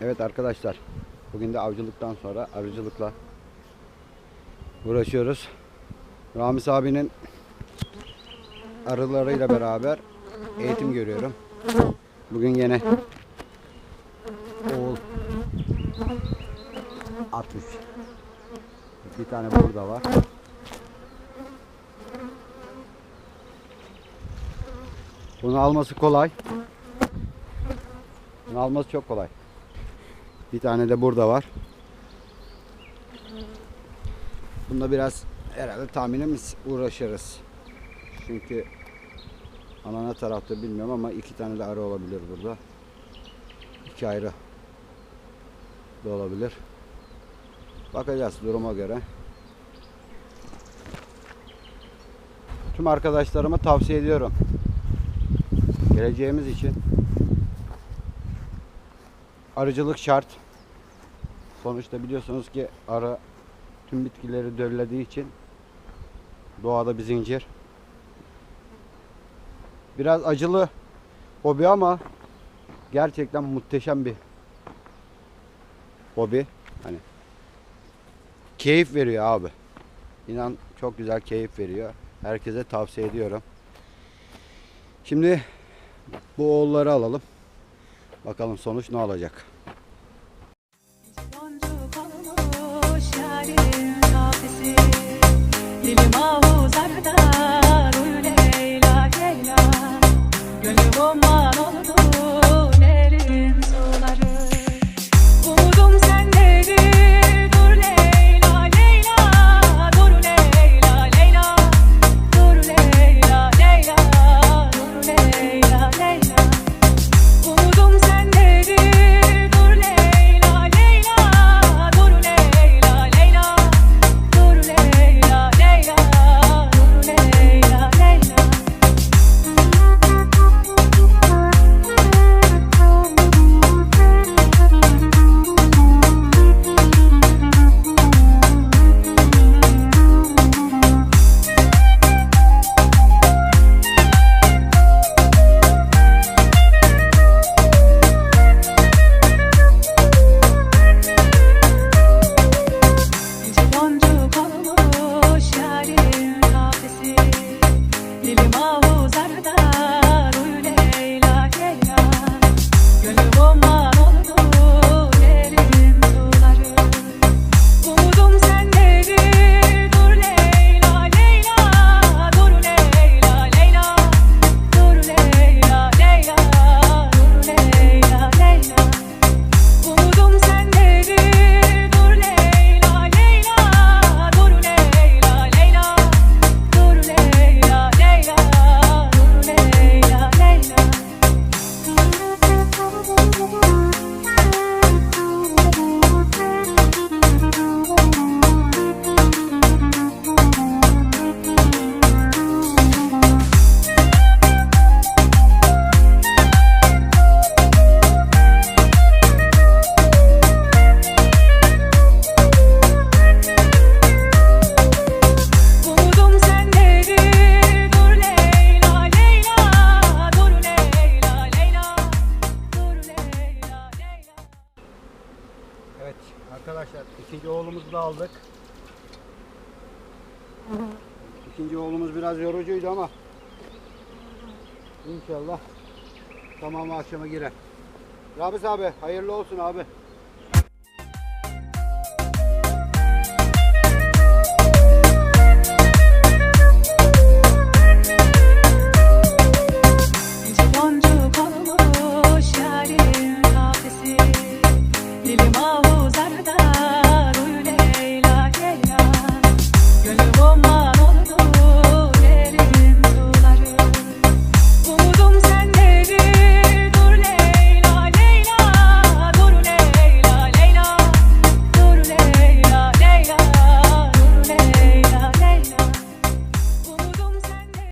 Evet arkadaşlar. Bugün de avcılıktan sonra arıcılıkla uğraşıyoruz. Ramiz abinin arılarıyla beraber eğitim görüyorum. Bugün yine oğul atmış. Bir tane burada var. Bunu alması kolay. Bunu alması çok kolay. Bir tane de burada var. Bunda biraz herhalde tahminimiz uğraşırız. Çünkü ana tarafta bilmiyorum ama iki tane de arı olabilir burada. İki ayrı da olabilir. Bakacağız duruma göre. Tüm arkadaşlarıma tavsiye ediyorum. Geleceğimiz için arıcılık şart. Sonuçta biliyorsunuz ki arı tüm bitkileri döllediği için doğada bir zincir. Biraz acılı hobi ama gerçekten muhteşem bir hobi. Hani keyif veriyor abi. İnan çok güzel keyif veriyor. Herkese tavsiye ediyorum. Şimdi bu oğulları alalım. Bakalım sonuç ne olacak. Dilim Evet arkadaşlar ikinci oğlumuzu da aldık. İkinci oğlumuz biraz yorucuydu ama inşallah tamamı akşama girer. Ramiz abi hayırlı olsun abi.